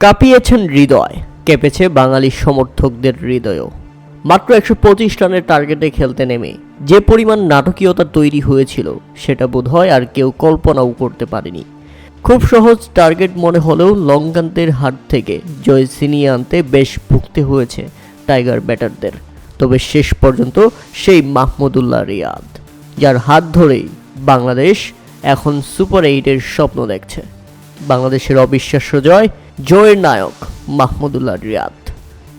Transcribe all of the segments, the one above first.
কাঁপিয়েছেন হৃদয়, কেঁপেছে বাঙালি সমর্থকদের হৃদয়ও। মাত্র একশো পঁচিশ রানের টার্গেটে খেলতে নেমে যে পরিমাণ নাটকীয়তা তৈরি হয়েছিল, সেটা বোধহয় আর কেউ কল্পনাও করতে পারেনি। খুব সহজ টার্গেট মনে হলেও লঙ্কান্তের হাত থেকে জয় ছিনিয়ে আনতে বেশ ভুগতে হয়েছে টাইগার ব্যাটারদের। তবে শেষ পর্যন্ত সেই মাহমুদুল্লাহ রিয়াদ, যার হাত ধরেই বাংলাদেশ এখন সুপার এইটের স্বপ্ন দেখছে। বাংলাদেশের অবিশ্বাস্য জয় জয়ের নায়ক মাহমুদুল্লাহ রিয়াদ।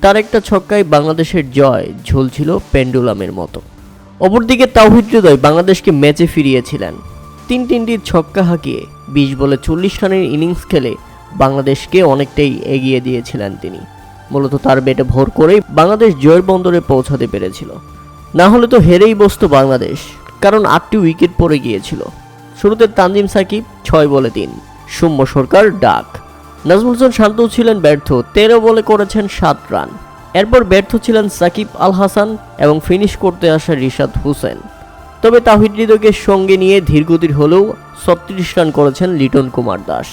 তার একটা ছক্কায় বাংলাদেশের জয় ঝুলছিল পেন্ডুলামের মতো। অপরদিকে তাওহিদ হৃদয় বাংলাদেশকে ম্যাচে ফিরিয়েছিলেন। তিন তিনটি ছক্কা হাঁকিয়ে বিশ বলে চল্লিশ রানের ইনিংস খেলে বাংলাদেশকে অনেকটাই এগিয়ে দিয়েছিলেন তিনি। মূলত তার বেটে ভোর করেই বাংলাদেশ জয়ের বন্দরে পৌঁছাতে পেরেছিল। না হলে তো হেরেই বসতো বাংলাদেশ, কারণ আটটি উইকেট পড়ে গিয়েছিল। শুরুতে তানজিম সাকিব ছয় বলে তিন, সৌম্য সরকার ডাক। নাজমুল হোসেন শান্তও ছিলেন ব্যর্থ, তেরো বলে করেছেন সাত রান। এরপর ব্যর্থ ছিলেন সাকিব আল হাসান এবং ফিনিশ করতে আসা রিশাদ হোসেন। তবে তাহিদ সঙ্গে নিয়ে ধীরগতির হলেও ছত্রিশ রান করেছেন লিটন কুমার দাস।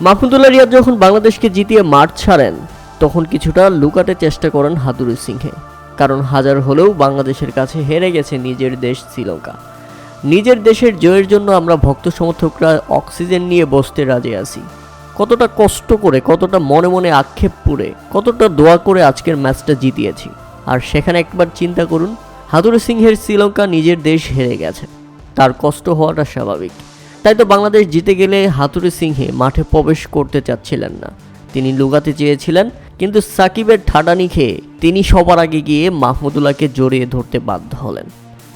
মাহমুদুল্লাহ রিয়াদ যখন বাংলাদেশকে জিতিয়ে মাঠ ছাড়েন, তখন কিছুটা লুকাতে চেষ্টা করেন হাতুরু সিংহে। কারণ হাজার হলেও বাংলাদেশের কাছে হেরে গেছে নিজের দেশ শ্রীলঙ্কা। নিজের দেশের জয়ের জন্য আমরা ভক্ত সমর্থকরা অক্সিজেন নিয়ে বসতে রাজি আছি। কতটা কষ্ট করে, কতটা মনে মনে আক্ষেপ পুরে কতটা দোয়া করে আজকের ম্যাচটা জিতিয়েছি। আর সেখানে একবার চিন্তা করুন হাতুরু সিংহের শ্রীলঙ্কা নিজের দেশ হেরে গেছে। তার কষ্ট হওয়াটা স্বাভাবিক। তাই তো বাংলাদেশ জিতে গেলে হাতুরু সিংহে মাঠে প্রবেশ করতে চাচ্ছিলেন না। তিনি লুগাতে চেয়েছিলেন, কিন্তু সাকিবের ঠাডানি খেয়ে তিনি সবার আগে গিয়ে মাহমুদুল্লাহকে জড়িয়ে ধরতে বাধ্য হলেন।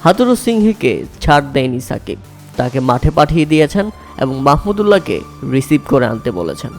হাতুরু সিংহকে ছাড় দেয়নি সাকিব। তাকে মাঠে পাঠিয়ে দিয়েছেন এবং মাহমুদুল্লাহকে রিসিভ করে আনতে বলেছেন।